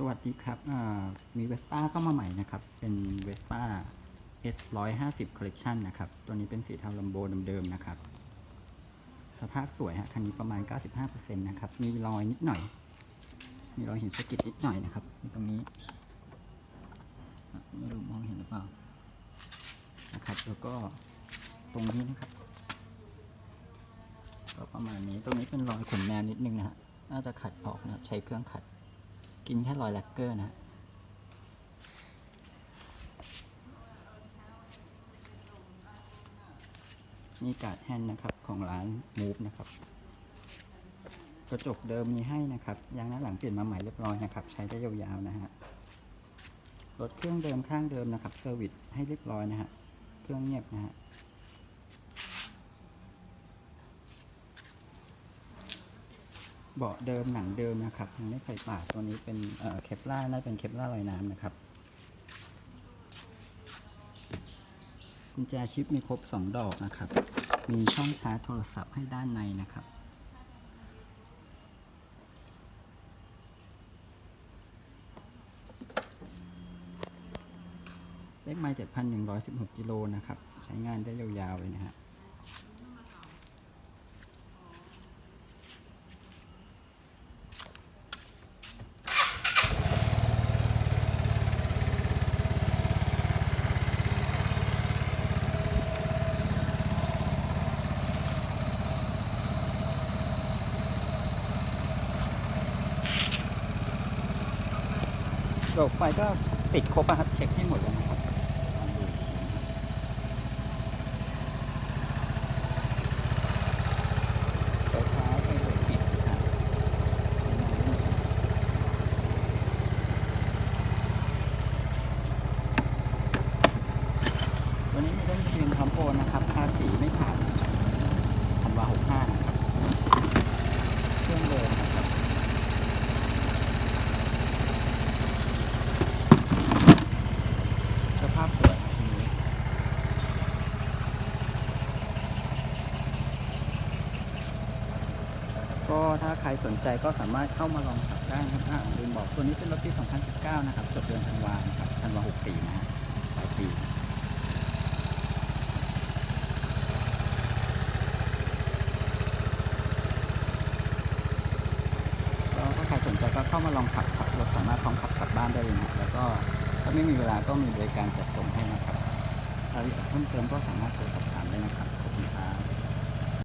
สวัสดีครับมีเวสป้าเข้ามาใหม่นะครับ เป็นเวสป้า S 1 5 0 Collection นะครับ ตัวนี้เป็นสีเทาลัมโบเดิมๆนะครับ สภาพสวยฮะคันนี้ประมาณ 95%นะครับ มีรอยนิดหน่อย มีรอยหินสะกิดนิดหน่อยนะครับ ตรงนี้ ไม่รู้มองเห็นหรือเปล่า นะครับ แล้วก็ตรงนี้นะครับ ก็ประมาณนี้ ตรงนี้เป็นรอยขนแมวนิดนึงนะฮะ น่าจะขัดออกนะครับ ใช้เครื่องขัด กินแค่รอยแลกเกอร์นะฮะนี่กาดแฮนด์นะครับของร้านมูฟนะครับ กระจกเดิมมีให้นะครับยางหน้าหลังเปลี่ยนมาใหม่เรียบร้อยนะครับ ใช้ได้ยาวๆนะฮะรถเครื่องเดิมข้างเดิมนะครับเซอร์วิสให้เรียบร้อยนะฮะเครื่องเงียบนะฮะ เบาะเดิมหนังเดิมนะครับยังไม่เคยปาดตัวนี้เป็นเอ่อเคปล่าน่าเป็นเคปล่าลอยน้ำนะครับกุญแจชิปมีครบ 2 ดอกนะครับ มีช่องชาร์จโทรศัพท์ให้ด้านในนะครับ เลขไมล์7,116 กิโลนะครับ ใช้งานได้ยาวๆเลยนะฮะ ระบบไฟก็ติดครบอะครับเช็คให้หมดแล้วนะครับรถค้าเปิดปิดนรับใช้งานได้มดเลยวันนี้มีต้นคืนพร้อมโอนนะครับภาษีไม่ผ่านธันวา65นะครับ เครื่องเดิมนะครับ สภาพสวยครับทีนี้ ก็ถ้าใครสนใจก็สามารถเข้ามาลองขับได้นะครับอ่าลืมบอกตัวนี้เป็นรถปี 2019 นะครับจดเดือนธันวาครับธันวา64 นะฮะปลายปีก็ถ้าใครสนใจก็เข้ามาลองขับครับรถสามารถลองขับกลับบ้านได้เลยนะแล้วก็ถ้าไม่มีเวลาก็มีบริการจัดส่งให้นะครับรายละเอียดเพิ่มเติมก็สามารถโทรสอบถามได้นะครับ